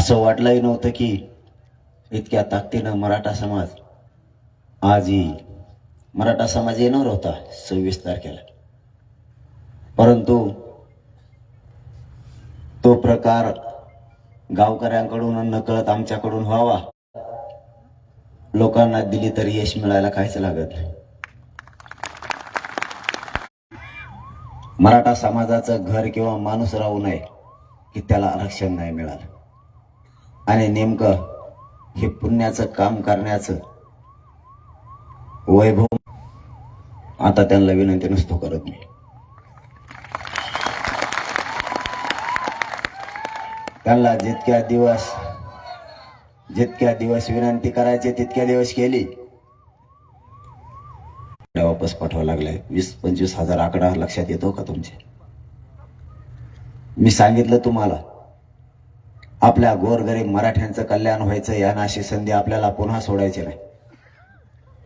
असं वाटलंही नव्हतं की इतक्या ताकदीनं मराठा समाज आजही मराठा समाज येणार होता सव्वीस तारखेला. परंतु तो प्रकार गावकऱ्यांकडून नकळत आमच्याकडून व्हावा. लोकांना दिली तर यश मिळायला काहीच लागत नाही. मराठा समाजाचं घर किंवा माणूस राहू नये की त्याला आरक्षण नाही मिळालं. आणि नेमकं हे पुण्याचं काम करण्याचं वैभव आता त्यांना विनंती नसतो करत मी त्यांना जितक्या दिवस जितक्या दिवस विनंती करायची तितक्या दिवस केली. वापस पाठवावं लागलाय. वीस पंचवीस हजार आकडा लक्षात येतो का तुमचे? मी सांगितलं तुम्हाला. आपल्या गोरगरीब मराठ्यांचं कल्याण व्हायचं या नाशी संधी आपल्याला पुन्हा सोडायची नाही.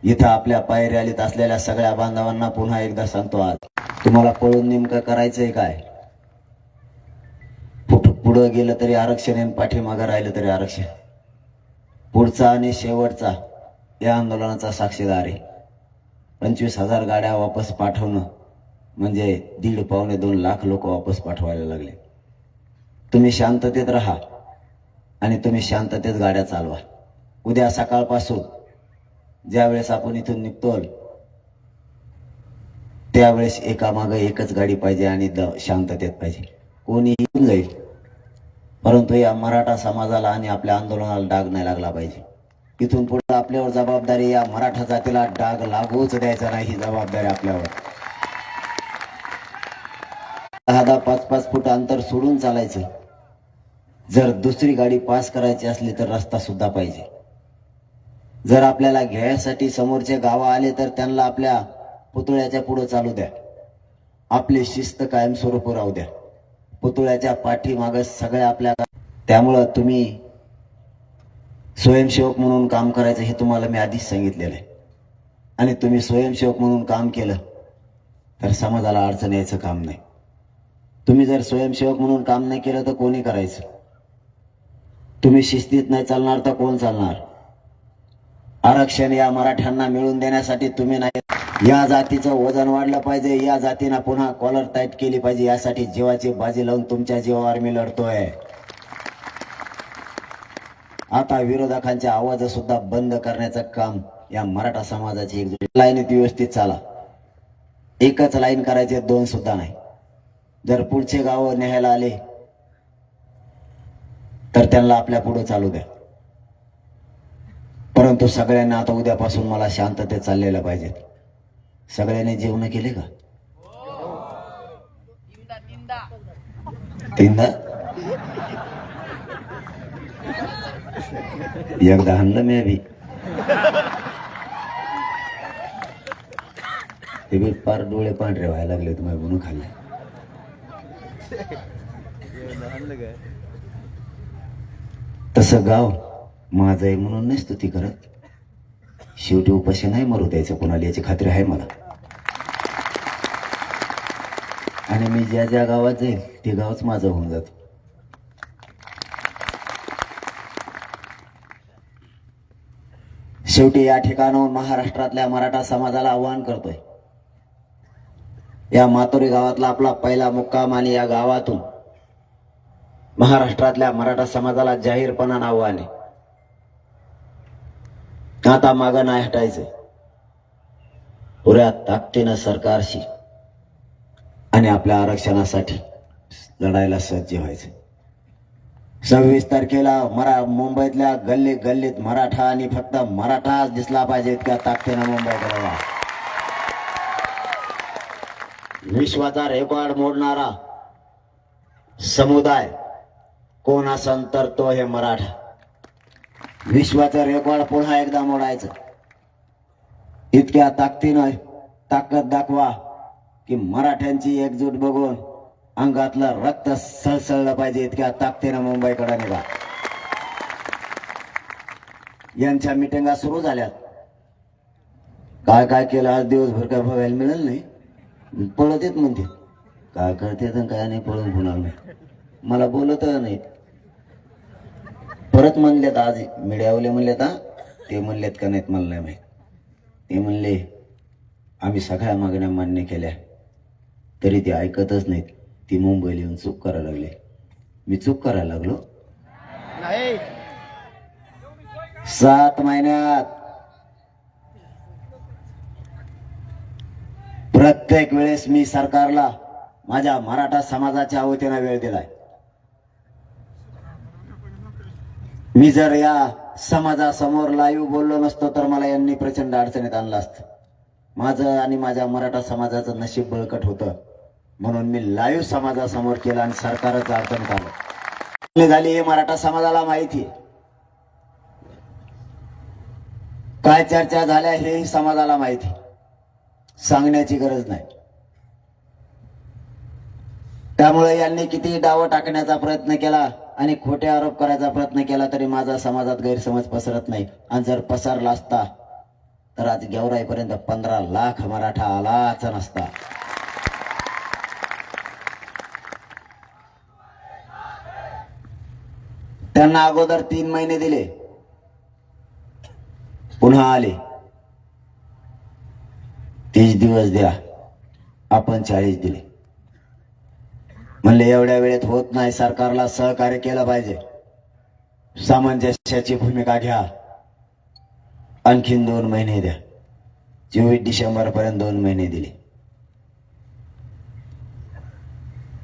इथं आपल्या पायऱ्यालीत असलेल्या सगळ्या बांधवांना पुन्हा एकदा सांगतो आज. तुम्हाला पळून नेमकं करायचंय काय? पुढं गेलं तरी आरक्षण आहे पाठीमागं राहिलं तरी आरक्षण. पुढचा आणि शेवटचा या आंदोलनाचा साक्षीदार आहे. पंचवीस हजार गाड्या वापस पाठवणं म्हणजे दीड पावणे दोन लाख लोक वापस पाठवायला लागले. तुम्ही शांततेत राहा. आणि तुम्ही शांततेत गाड्या चालवा. उद्या सकाळपासून ज्यावेळेस आपण इथून निघतो त्यावेळेस एकामागं एकच गाडी पाहिजे आणि द शांततेत पाहिजे. कोणी येऊन जाईल. परंतु या मराठा समाजाला आणि आपल्या आंदोलनाला डाग नाही लागला पाहिजे. इथून पुढे आपल्यावर जबाबदारी या मराठा जातीला डाग लागूच द्यायचा नाही ही जबाबदारी आपल्यावर. दहा दहा पाच पाच फूट अंतर सोडून चालायचं. जर दुसरी गाडी पास करायची असली तर रस्ता सुद्धा पाहिजे. जर आपल्याला घ्यायसाठी समोरचे गावं आले तर त्यांना आपल्या पुतळ्याच्या पुढे चालू द्या. आपली शिस्त कायमस्वरूपी राहू द्या. पुतळ्याच्या पाठीमाग सगळ्या आपल्या त्यामुळं तुम्ही स्वयंसेवक म्हणून काम करायचं हे तुम्हाला मी आधीच सांगितलेलं आहे. आणि तुम्ही स्वयंसेवक म्हणून काम केलं तर समाजाला अडचण यायचं काम नाही. तुम्ही जर स्वयंसेवक म्हणून काम नाही केलं तर कोणी करायचं? तुम्ही शिस्तीत नाही चालणार तर कोण चालणार? आरक्षण या मराठ्यांना मिळवून देण्यासाठी तुम्ही नाही या जातीचं वजन वाढलं पाहिजे या जातीनं पुन्हा कॉलर टाईट केली पाहिजे यासाठी जीवाची बाजी लावून तुमच्या जीवावर मी लढतोय. आता विरोधकांचे आवाज सुद्धा बंद करण्याचं काम या मराठा समाजाची एकजूट लाईनीत व्यवस्थित चाला. एकच लाईन करायचे दोन सुद्धा नाही. जर पुढचे गाव न्यायला आले तर त्यांना आपल्या पुढे चालू द्या. परंतु सगळ्यांना आता उद्यापासून मला शांततेत चाललेलं पाहिजे. सगळ्यांनी जेवण केले का? तीनदा? एकदा आणलं मी बी ते बी डोळे पांढरे व्हायला लागले तुम्ही म्हणून खाल्ले. तसं गाव माझं आहे म्हणून नाही स्तुती करत. शेवटी उपाशी नाही मरू द्यायचं कोणाला याची खात्री आहे मला. आणि मी ज्या ज्या गावात जाईल ते गावच माझं होऊन जात. शेवटी या ठिकाणाहून महाराष्ट्रातल्या मराठा समाजाला आवाहन करतोय. या मातोरी गावातला आपला पहिला मुक्काम आणि या गावातून महाराष्ट्रातल्या मराठा समाजाला जाहीरपणानं आव्हान आहे आता मागं नाही हटायचं. पुऱ्या ताकदीनं सरकारशी आणि आपल्या आरक्षणासाठी लढायला सज्ज व्हायचं. सव्वीस तारखेला मरा मुंबईतल्या गल्ली गल्लीत मराठा आणि फक्त मराठाच दिसला पाहिजे इतक्या ताकदीनं मुंबईत विश्वाचा रेकॉर्ड मोडणारा समुदाय कोण असन तर तो हे मराठा? विश्वाचं रेकॉर्ड पुन्हा एकदा मोडायचं. इतक्या ताकदीनं ताकद दाखवा की मराठ्यांची एकजूट बघून अंगातलं रक्त सळसळलं पाहिजे इतक्या ताकदीनं मुंबईकडे निघा. यांच्या मिटिंगा सुरू झाल्यात. काय काय केलं आज दिवसभर काय बघायला मिळेल नाही? पळत येत म्हणते काय करते तर काय नाही पळून होणार नाही. मला बोलत नाही परत म्हणलेत आज. मीडियावाले म्हणलेत ते म्हणलेत का नाहीत मला नाही माहीत. ते म्हणले आम्ही सगळ्या मागण्या मान्य केल्या. तरी ते ऐकतच नाहीत. ती मुंबईला येऊन चूक करायला लागले. मी चूक करायला लागलो? सात महिन्यात. प्रत्येक वेळेस मी सरकारला माझ्या मराठा समाजाच्या वतीनं वेळ दिलाय. मी जर या समाजासमोर लाईव्ह बोललो नसतो तर मला यांनी प्रचंड अडचणीत आणलं असतं. माझं आणि माझ्या मराठा समाजाचं नशीब बळकट होतं. म्हणून मी लाईव्ह समाजासमोर केलं आणि सरकारच अडचण झालं झाली हे मराठा समाजाला माहिती काय चर्चा झाल्या हेही समाजाला माहिती सांगण्याची गरज नाही. त्यामुळे यांनी किती डाव टाकण्याचा प्रयत्न केला आणि खोटे आरोप करायचा प्रयत्न केला तरी माझा समाजात गैरसमज पसरत नाही. आणि जर पसरला असता तर आज गेवराईपर्यंत पंधरा लाख मराठा आलाच नसता. त्यांना अगोदर तीन महिने दिले. पुन्हा आले. तीस दिवस द्या आपण चाळीस दिले. म्हणले एवढ्या वेळेत होत नाही. सरकारला सहकार्य केलं पाहिजे. सामंजस्याची भूमिका घ्या. आणखीन दोन महिने द्या. चोवीस डिसेंबर पर्यंत दोन महिने दिले.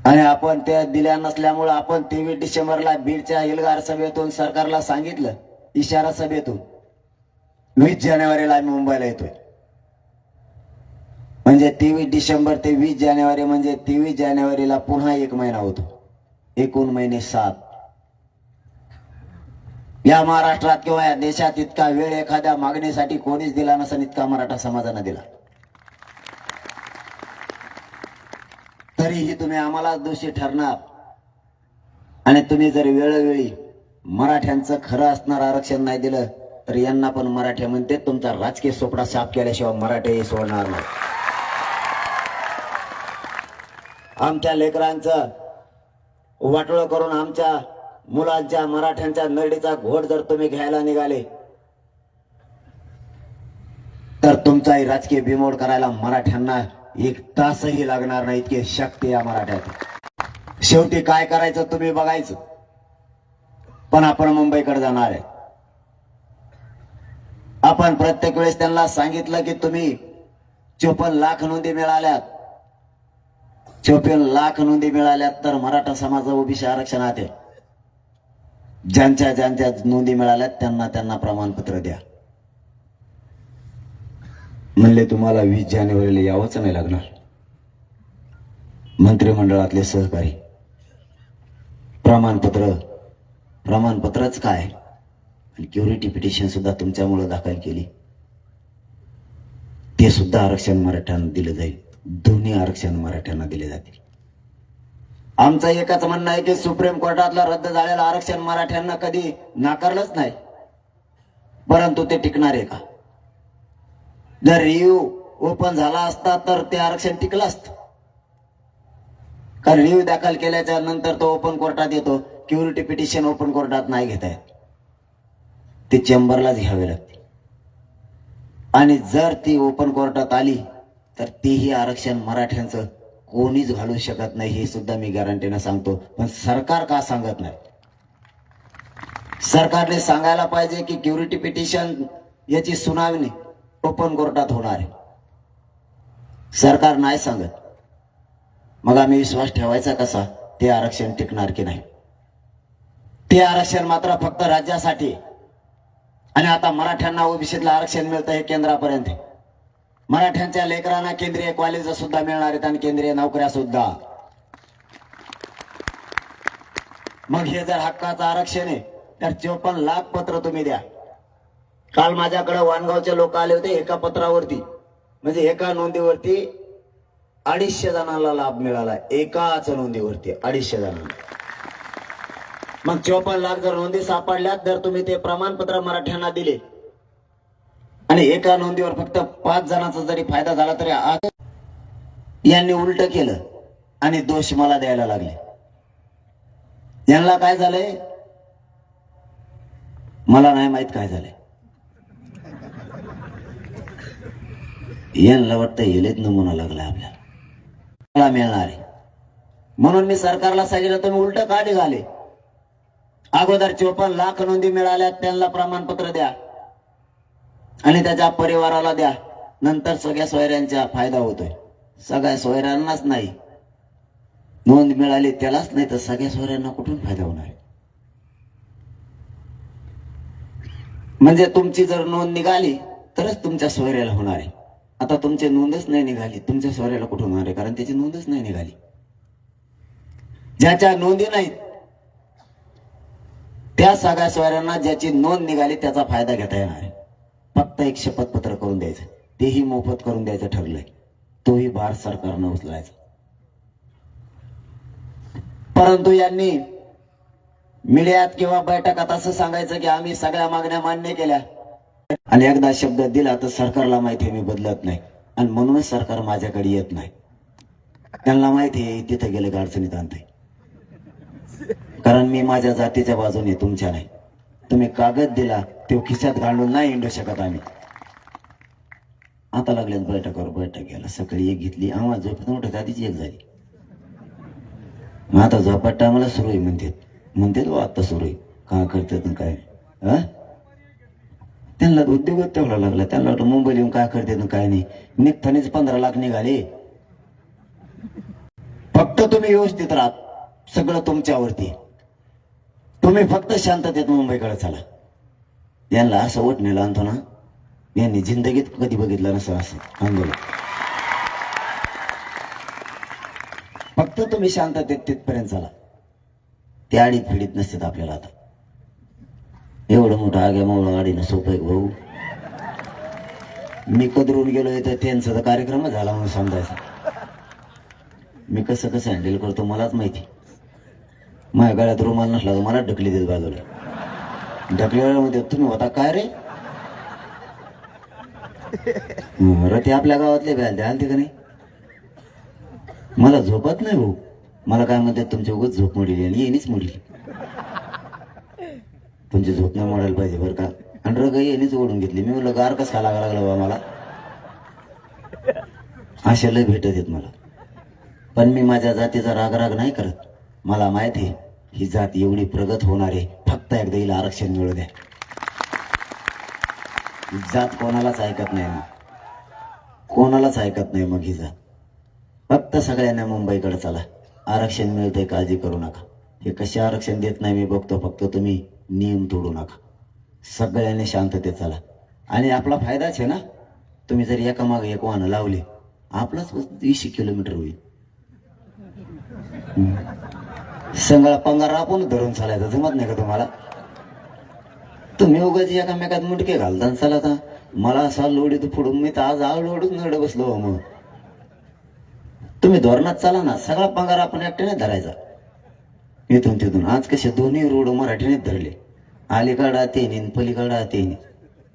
आणि आपण त्या दिल्या नसल्यामुळं आपण तेवीस डिसेंबरला बीडच्या एल्गार सभेतून सरकारला सांगितलं इशारा सभेतून. वीस जानेवारीला आम्ही मुंबईला येतोय. म्हणजे तेवीस डिसेंबर ते वीस जानेवारी म्हणजे तेवीस जानेवारीला पुन्हा एक महिना होतो. एकूण महिने सात. या महाराष्ट्रात किंवा या देशात इतका वेळ एखाद्या मागणीसाठी कोणीच दिला नसेल इतका मराठा समाजानं दिला. तरीही तुम्ही आम्हाला दोषी ठरणार. आणि तुम्ही जर वेळोवेळी मराठ्यांचं खरं असणार आरक्षण नाही दिलं तर यांना पण मराठे म्हणते तुमचा राजकीय सोपडा साफ केल्याशिवाय मराठेही सोडणार नाही. आमच्या लेकरांचं वाटोळं करून आमच्या मुलांच्या मराठ्यांच्या नरडीचा घोड जर तुम्ही घ्यायला निघाले तर तुमचाही राजकीय बिमोड करायला मराठ्यांना एक तासही लागणार नाही इतकी शक्ती या मराठ्यात शेवटी काय करायचं तुम्ही बघायचं. पण आपण मुंबईकडे जाणार आहे. आपण प्रत्येक वेळेस त्यांना सांगितलं की तुम्ही चोपन्न लाख नोंदी मिळाल्यात. चोपन्न लाख नोंदी मिळाल्यात तर मराठा समाजा ओबीसी आरक्षणात आहे. ज्यांच्या ज्यांच्या नोंदी मिळाल्यात त्यांना त्यांना प्रमाणपत्र द्या. म्हणले तुम्हाला वीस जानेवारीला यावंच नाही लागणार. मंत्रिमंडळातले सहकारी प्रमाणपत्र प्रमाणपत्रच काय? आणि क्युरिटी पिटिशन सुद्धा तुमच्यामुळे दाखल केली. ते सुद्धा आरक्षण मराठ्यांना दिलं जाईल. दोन्ही आरक्षण मराठ्यांना दिले जातील. आमचं एकच म्हणणं आहे की सुप्रीम कोर्टातलं रद्द झालेलं आरक्षण मराठ्यांना कधी नाकारलंच नाही. परंतु ते टिकणार आहे का? जर रिव्ह्यू ओपन झाला असता तर ते आरक्षण टिकलं असतं. कारण रिव्ह्यू दाखल केल्याच्यानंतर तो ओपन कोर्टात येतो. क्युरिटी पिटिशन ओपन कोर्टात नाही घेता येत. ते चेंबरलाच घ्यावे लागते आणि जर ती ओपन कोर्टात आली तर तेही आरक्षण मराठ्यांचं कोणीच घालू शकत नाही हे सुद्धा मी गॅरंटीनं सांगतो. पण सरकार का सांगत नाही? सरकारने सांगायला पाहिजे की क्युरिटी पिटिशन याची सुनावणी ओपन कोर्टात होणार आहे. सरकार नाही सांगत. मग आम्ही विश्वास ठेवायचा कसा? ते आरक्षण टिकणार की नाही? ते आरक्षण मात्र फक्त राज्यासाठी. आणि आता मराठ्यांना ओबीसीतलं आरक्षण मिळतं हे केंद्रापर्यंत आहे. मराठ्यांच्या लेकरांना केंद्रीय कॉलेज सुद्धा मिळणार आहेत आणि केंद्रीय नोकऱ्या सुद्धा मग हे जर हक्काचं आरक्षण आहे तर चोपन्न लाख पत्र तुम्ही द्या. काल माझ्याकडे वानगावचे लोक आले होते एका पत्रावरती. म्हणजे एका नोंदीवरती अडीचशे जणांना लाभ मिळाला. एकाच नोंदीवरती अडीचशे जणांना. मग चोपन्न लाख जर नोंदी सापडल्यात जर तुम्ही ते प्रमाणपत्र मराठ्यांना दिले आणि एका नोंदीवर फक्त पाच जणांचा जरी फायदा झाला तरी आज यांनी उलट केलं आणि दोष मला द्यायला लागले. यांना काय झालंय? मला नाही माहीत काय झालंय. यांना वाटतं येलेच नमुना लागलाय आपल्याला. मला मिळणार आहे. म्हणून मी सरकारला सांगितलं तुम्ही उलट का निघाले? अगोदर चोपन्न लाख नोंदी मिळाल्या त्यांना प्रमाणपत्र द्या. आणि त्याच्या परिवाराला द्या. नंतर सगळ्या सोयऱ्यांचा फायदा होतोय. सगळ्या सोयऱ्यांनाच नाही. नोंद मिळाली त्यालाच नाही तर सगळ्या सोयऱ्यांना कुठून फायदा होणार आहे? म्हणजे तुमची जर नोंद निघाली तरच तुमच्या सोयऱ्याला होणार आहे. आता तुमची नोंदच नाही निघाली तुमच्या सोयऱ्याला कुठून होणार आहे? कारण त्याची नोंदच नाही निघाली. ज्याच्या नोंदी नाहीत त्या सगळ्या सोयऱ्यांना ज्याची नोंद निघाली त्याचा फायदा घेता येणार आहे. फक्त एक शपथपत्र करून द्यायचं. तेही मोफत करून द्यायचं ठरलंय. तोही भारत सरकारनं उचलायचा. परंतु यांनी मीडियात किंवा बैठकात असं सांगायचं की आम्ही सगळ्या मागण्या मान्य केल्या. आणि एकदा शब्द दिला तर सरकारला माहिती आहे मी बदलत नाही. आणि म्हणूनच सरकार माझ्याकडे येत नाही. त्यांना माहिती आहे तिथं गेले अडचणीत आणते. कारण मी माझ्या जातीच्या बाजूने तुमच्या नाही. तुम्ही कागद दिला तो खिशात घालून नाही हिंडू शकत आम्ही. आता लागल्यात बैठकावर बैठक घ्यायला. सकाळी एक घेतली आम्हाला झोपेत उठत आधीच एक झाली. मग आता झोपाट टायमाला सुरू आहे म्हणतात. म्हणतात व आता सुरू आहे. का करतात काय? हा त्यांना उद्योगच तेवढा लागला. त्यांना वाटलं मुंबईला येऊन काय करतात काय नाही. निघतानीच पंधरा लाख निघाले. फक्त तुम्ही व्यवस्थित राहत सगळं तुमच्यावरती. तुम्ही फक्त शांततेत मुंबईकडे चला. यांना असं ओटणीला आणतो ना यांनी जिंदगीत कधी बघितलं नसं असं आंदोलन. फक्त तुम्ही शांततेत तिथपर्यंत चला. ते आडीत फिडीत नसतात आपल्याला आता. एवढं मोठं आग्या मावळं आडीनं सोपं आहे भाऊ. मी कदरून गेलोय तर त्यांचा तर कार्यक्रमच झाला म्हणून समजायचा. मी कसं कसं हँडल करतो मलाच माहिती. माझ्या गळ्यात रुमाल नसला तर मला ढकली देत बाजूला. ढकलेल्यामध्ये तुम्ही होता काय रे? हं, आपल्या गावातले घ्यायला द्याल ते का नाही? मला झोपत नाही भाऊ. मला काय म्हणतात तुमची उगत झोप मोडली आणि येणीच मोडली. तुमची झोप नाही मोडायला पाहिजे बरं का. आणि रग येणीच ओढून घेतली. मी म्हणलं गार कसा लागा लागला बा मला? अशा लय भेटत येत मला. पण मी माझ्या जातीचा राग राग नाही करत. मला माहीत आहे ही जात एवढी प्रगत होणार आहे. फक्त एकदा हिला आरक्षण मिळू द्या. जात कोणालाच ऐकत नाही मग. कोणालाच ऐकत नाही मग ही जात. फक्त सगळ्यांना मुंबईकडे चला. आरक्षण मिळतंय काळजी करू नका. हे कसे आरक्षण देत नाही मी बघतो. फक्त तुम्ही नियम तोडू नका. सगळ्यांनी शांततेत चला. आणि आपला फायदाच आहे ना? तुम्ही जर एकामागे एक वाहनं लावले आपलाच वीसशे किलोमीटर होईल. संगळा पंगार आपण धरून चालायचं. जमत नाही का तुम्हाला? तुम्ही उगाच एकामेकात मुटके घालता आणि चला आता. मला असा लोड येतो पुढून मी तर आज आळ लोडून नड बसलो हो मग. तुम्ही धोरणात चाला ना. सगळा पंगार आपण एकट्याने धरायचा. इथून तिथून. आज कसे दोन्ही रोड मराठीनेच धरले. अलीकडा तेनी पलीकडा तेनी.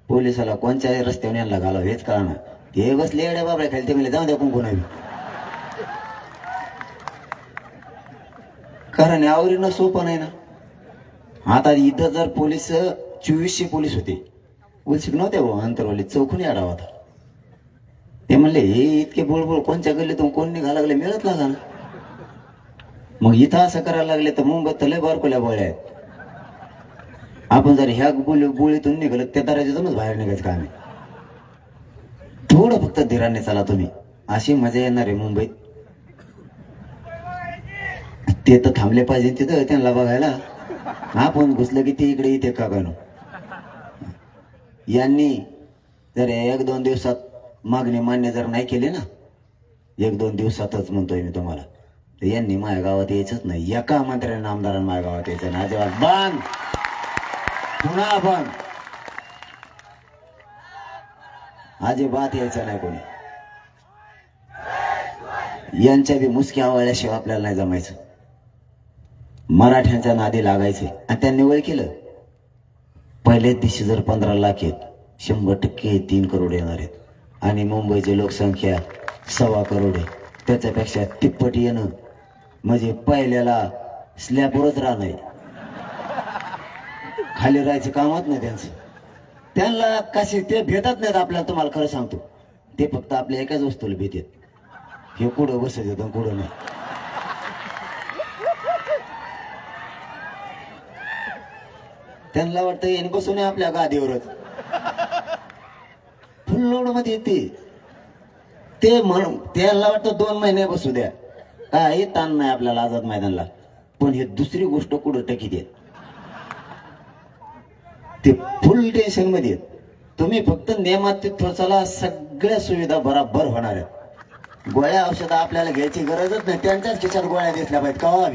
पोलिसाला कोणत्या रस्त्यावर यांना घालावं हेच कळणार ते बसले एड्या बाबड्या खाली. ते म्हणले जाऊ द्या कोण कोणा कारण यावरीनं सोपं नाही ना. आता इथं जर पोलीस चोवीसशे पोलीस होते. उलसिक नव्हते हो अंतरवाले चौकून आढावा होता ते म्हणले हे इतके बोळबोळ कोणच्या गल्लीतून कोण निघा लागले? मिळत लागा ना मग इथं असं करायला लागले तर मुंबईत तर लय बारकोल्या बोळ्या आहेत. आपण जर ह्या बोली बोळीतून निघालो त्या दराच्यातूनच बाहेर निघायचं काम आहे थोडं फक्त धीराने चाला तुम्ही. अशी मजा येणार आहे मुंबईत. ते तर थांबले पाहिजे तिथं त्यांना बघायला. आपण घुसलं की ते इकडे इथे का गणू यांनी जर एक दोन दिवसात मागणी मान्य जर नाही केली ना एक दोन दिवसातच म्हणतोय मी तुम्हाला. तर यांनी माझ्या गावात यायचंच नाही. एका मंत्र्याने आमदारांना माझ्या गावात यायचं नाही. अजिबात. बंद! पुन्हा बंद! अजिबात यायचं नाही कोणी. यांच्या बी मुसक्या आवळल्याशिवाय आपल्याला नाही जमायचं. मराठ्यांच्या नादी लागायचे. आणि त्यांनी वय केलं. पहिल्याच दिवशी जर पंधरा लाख आहेत. शंभर टक्के तीन करोड येणार आहेत. आणि मुंबईची लोकसंख्या सव्वा करोड आहे. त्याच्यापेक्षा तिप्पट येणं म्हणजे पहिल्याला स्लॅबवरच राहणं खाली राहायचं कामच नाही त्यांचं. त्यांना कसे ते भेटत नाहीत आपल्याला तुम्हाला खरं सांगतो. ते फक्त आपल्या एकाच वस्तूला भेटत हे कुठं बसत येतं कुठं नाही. त्यांना वाटतं येणे बसून आपल्या गादीवरच. फुल लोडमध्ये येते. ते म्हणून त्याला वाटतं दोन महिने बसू द्या. काही ताण नाही आपल्याला आझाद मैदानला. पण हे दुसरी गोष्ट कुठं टकी देत ते फुल टेन्शनमध्ये आहेत. तुम्ही फक्त नियमात त्वचाला सगळ्या सुविधा बराबर होणार आहेत. गोळ्या औषधं आपल्याला घ्यायची गरजच नाही. त्यांच्याच खिशात गोळ्या दिसल्या पाहिजेत. कवा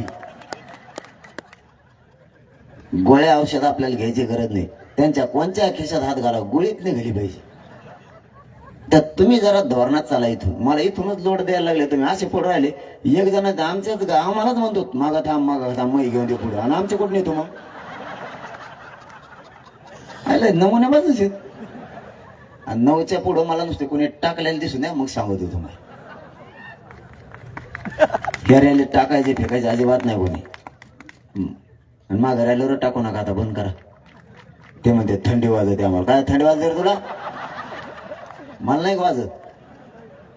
गोळ्या औषध आपल्याला घ्यायची गरज नाही. त्यांच्या कोणत्या खिशात हात घाला गोळीत नाही गेली पाहिजे. तर तुम्ही जरा धोरणात चाला इथून. मला इथूनच लोड द्यायला लागले तुम्ही असे पुढे राहिले. एक जण आमच्याच गा- आम्हालाच म्हणतो मागा थांब मागा थांब मग घेऊन दे पुढे. आणि आमच्या कुठे नेतो मग? नमुने बाजूच आहेत. आणि नऊच्या पुढं मला नुसते कोणी टाकलेलं दिसून द्या मग सांगतो तुम्हाला. ह्या टाकायचे फेकायचे अजिबात नाही कोणी. आणि मागं राहिल्यावर टाकू नका आता बंद करा. ते म्हणते थंडी वाजते आम्हाला. काय थंडी वाजते रे तुला? मला नाही वाजत?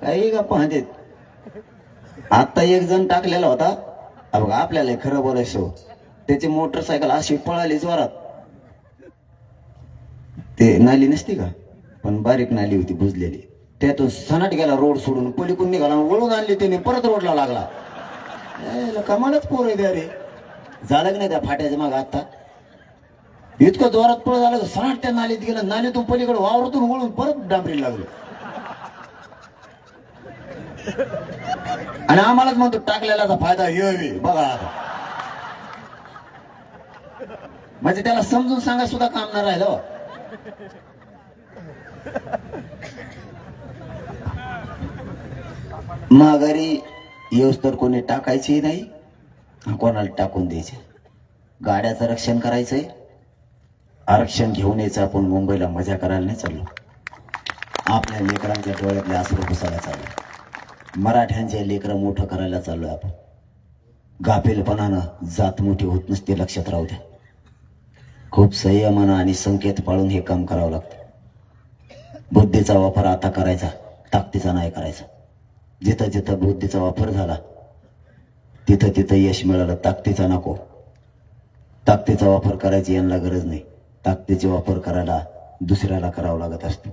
काही गप्पा म्हणतात आता एक जण टाकलेला होता. बघा आपल्याला खरं बोलायचं हो. त्याची मोटरसायकल अशी पळाली जोरात. ते नाली नसती का? पण बारीक नाली होती बुजलेली. त्यातून सनाट गेला रोड सोडून पलीकडून निघाला वळून आणली त्याने. परत रोडला लागला. कमालच पोर आहे रे. झालं की नाही त्या फाट्याच्या माग आता इतकं जोरात पळ झालं की त्या नालीत गेलं नालीतून पलीकडे वावरातून वळून परत डांबरीला लागलो. आणि आम्हालाच म्हणतो टाकलेला फायदा हे बघा आता. म्हणजे त्याला समजून सांगा सुद्धा काम नाही राहिलं. माघारी येऊस तर कोणी टाकायची नाही. कोणाला टाकून द्यायचे? गाड्याचं रक्षण करायचंय? आरक्षण घेऊन यायचं आपण मुंबईला मजा करायला नाही चाललो. आपल्या लेकरांच्या डोळ्यातले आसरू पुसायला चाललो. मराठ्यांचे लेकरं मोठं करायला चाललोय आपण. गाफेलपणानं जात मोठी होत नसते लक्षात राहू द्या. खूप संयमानं आणि संकेत पाळून हे काम करावं लागतं. बुद्धीचा वापर आता करायचा ताकदीचा नाही करायचा. जिथं जिथं बुद्धीचा वापर झाला तिथं तिथं यश मिळालं ताकदीचा नको. ताकदीचा वापर करायची यांना गरज नाही. ताकदीचा वापर करायला दुसऱ्याला करावा लागत असतो.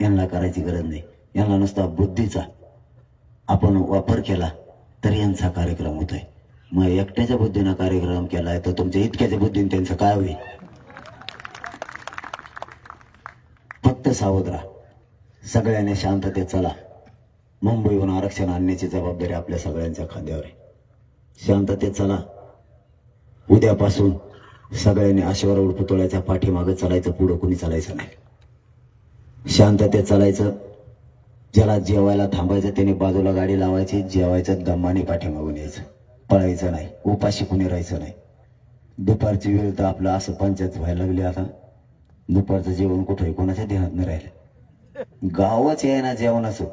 यांना करायची गरज नाही. यांना नुसता बुद्धीचा आपण वापर केला तर यांचा कार्यक्रम होतोय. मग एकट्याच्या बुद्धीनं कार्यक्रम केलाय तर तुमच्या इतक्याच्या बुद्धीने त्यांचं काय होईल? फक्त सावध राहा. सगळ्यांनी शांततेत चला. मुंबईहून आरक्षण आणण्याची जबाबदारी आपल्या सगळ्यांच्या खांद्यावर आहे. शांततेत चला. उद्यापासून सगळ्यांनी आशेवरावर पुतळ्याच्या पाठीमागं चालायचं पुढं कोणी चालायचं नाही. शांततेत चालायचं. ज्याला जेवायला थांबायचं त्याने बाजूला गाडी लावायची जेवायचं दमाने पाठीमागून यायचं. पळायचं नाही उपाशी कोणी राहायचं नाही. दुपारची वेळ तर आपलं असं पंचायत व्हायला लागली आता. दुपारचं जेवण कुठंही कोणाच्या ध्यानात नाही राहिलं. गावच आहे ना जेवणाचं.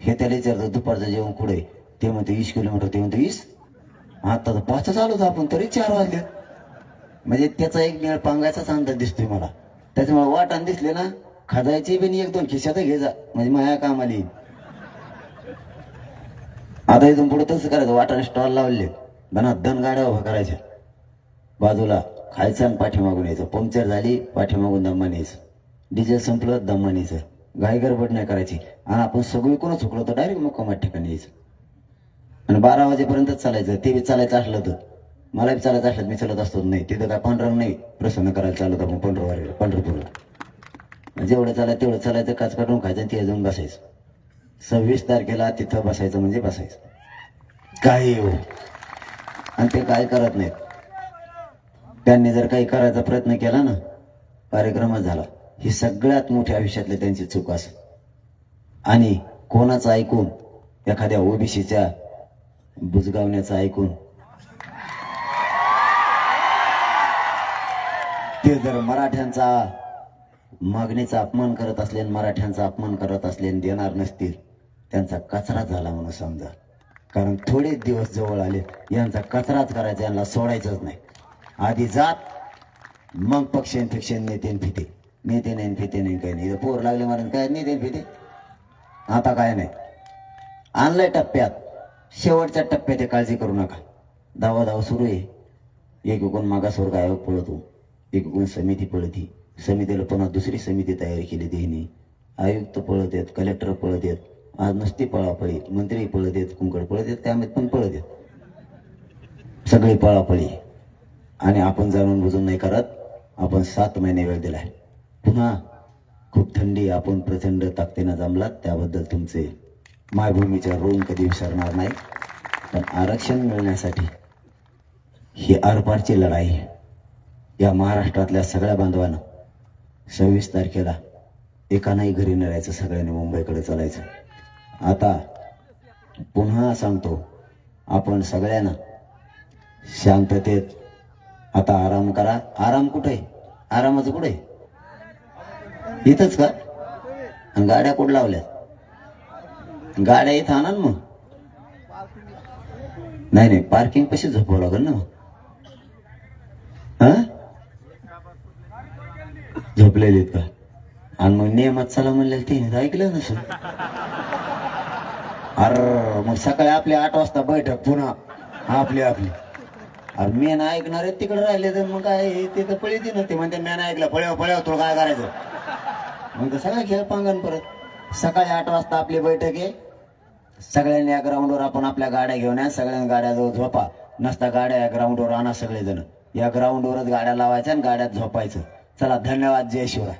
हे त्याला विचारतं दुपारचं जेवण कुठे आहे? ते म्हणते वीस किलोमीटर. ते म्हणते वीस आता तर पाच चालूच आपण तरी चार वाजले. म्हणजे त्याचा एक मेळ पांगायचाच अंदाज दिसतोय मला. त्याच्यामुळे वाटान दिसले ना खाजायचे बी एक दोन खिशात घे जा. म्हणजे माया कामाला येईल आता इथून पुढे तसं करायचं वाटाने स्टॉल लावले. धना धन गाड्या उभा करायच्या. बाजूला खायचं आणि पाठीमागून यायचं. पंक्चर झाली पाठीमागून दम्मान यायचं. डिझेल संपलं दम्मान यायचं. घाई गडबड नाही करायची. आणि आपण सगळी कोणच चुकलो तर डायरेक्ट मुक्कामात ठिकाणी यायचं. आणि बारा वाजेपर्यंतच चालायचं. ते बी चालायचं असलं तर. मला बी चालायचं असलं तर मी चालत असतो. नाही तिथं काय पांढरा नाही. प्रसन्न करायला चालत आपण पंढरवारीला पंढरपूरला. जेवढं चालायचं तेवढं चालायचं काच काढून खायचं ते जाऊन बसायचं. सव्वीस तारखेला तिथं बसायचं म्हणजे बसायचं. काही हो? आणि ते काय करत नाहीत? त्यांनी जर काही करायचा प्रयत्न केला ना कार्यक्रमच झाला. ही सगळ्यात मोठी आयुष्यातली त्यांची चूक असं. आणि कोणाचं ऐकून एखाद्या ओबीसीच्या बुजगावण्याचं ऐकून. ते जर मराठ्यांचा मागणीचा अपमान करत असले मराठ्यांचा अपमान करत असले आणि देणार नसतील त्यांचा कचरा झाला म्हणून समजा. कारण थोडेच दिवस जवळ आले यांचा कचराच करायचा यांना सोडायचंच नाही. आधी जात मग पक्ष इन्फेक्शन नेते फिते. नेते नाही फिते नाही काही नाही. पोर लागले मला काय नेते फिते? आता काय नाही. आणलंय टप्प्यात. शेवटच्या टप्प्यात काळजी करू नका. धावा धाव सुरू आहे. एक गुण मागासवर्ग आयोग पळतो. एक गुण समिती पळती. समितीला पुन्हा दुसरी समिती तयार केली त्यांनी. आयुक्त पळत आहेत कलेक्टर पळत आहेत आज नुसती पळापळी मंत्री पळत आहेत कुंकड पळत आहेत त्यामध्ये पण पळत आहेत. सगळी पळापळी. आणि आपण जाणून बुजून नाही करत आपण सात महिने वेळ दिला आहे पुन्हा खूप थंडी आपण प्रचंड ताकदीनं जमलात त्याबद्दल तुमचे मायभूमीचा रोम कधी विसरणार नाही. पण आरक्षण मिळण्यासाठी ही आरपारची लढाई या महाराष्ट्रातल्या सगळ्या बांधवांना सव्वीस तारखेला एकानाही घरी न राहायचं सगळ्यांनी मुंबईकडे चालायचं. आता पुन्हा सांगतो आपण सगळ्यांना शांततेत आता आराम करा. आराम कुठे? आहे? आरामाचं कुठे? आहे? इथंच का? आणि गाड्या कुठं लावल्या गाड्या इथं आणा मग. नाही नाही पार्किंग कशी झोपावं लागेल ना मग. हा? झोपलेली का? आणि मग नियमात चला म्हणले ते ऐकलं नसून अरे मग सकाळी आपली आठ वाजता बैठक पुन्हा आपली आपली. अरे मेन ऐकणार आहेत तिकडे राहिले तर मग काय ते तर पळी ना ते म्हणते मेन ऐकलं पळ्याव पळ्याव तुला काय करायचं? मग तर सगळं खेळ पांगण परत. सकाळी आठ वाजता आपली बैठक आहे. सगळ्यांनी या ग्राउंडवर आपण आपल्या गाड्या घेऊन या सगळ्यांनी गाड्याजवळ झोपा. नसता गाड्या या ग्राउंडवर आणा सगळेजण. या ग्राउंडवरच गाड्या लावायच्या आणि गाड्यात झोपायचं. चला धन्यवाद. जय शिवराय.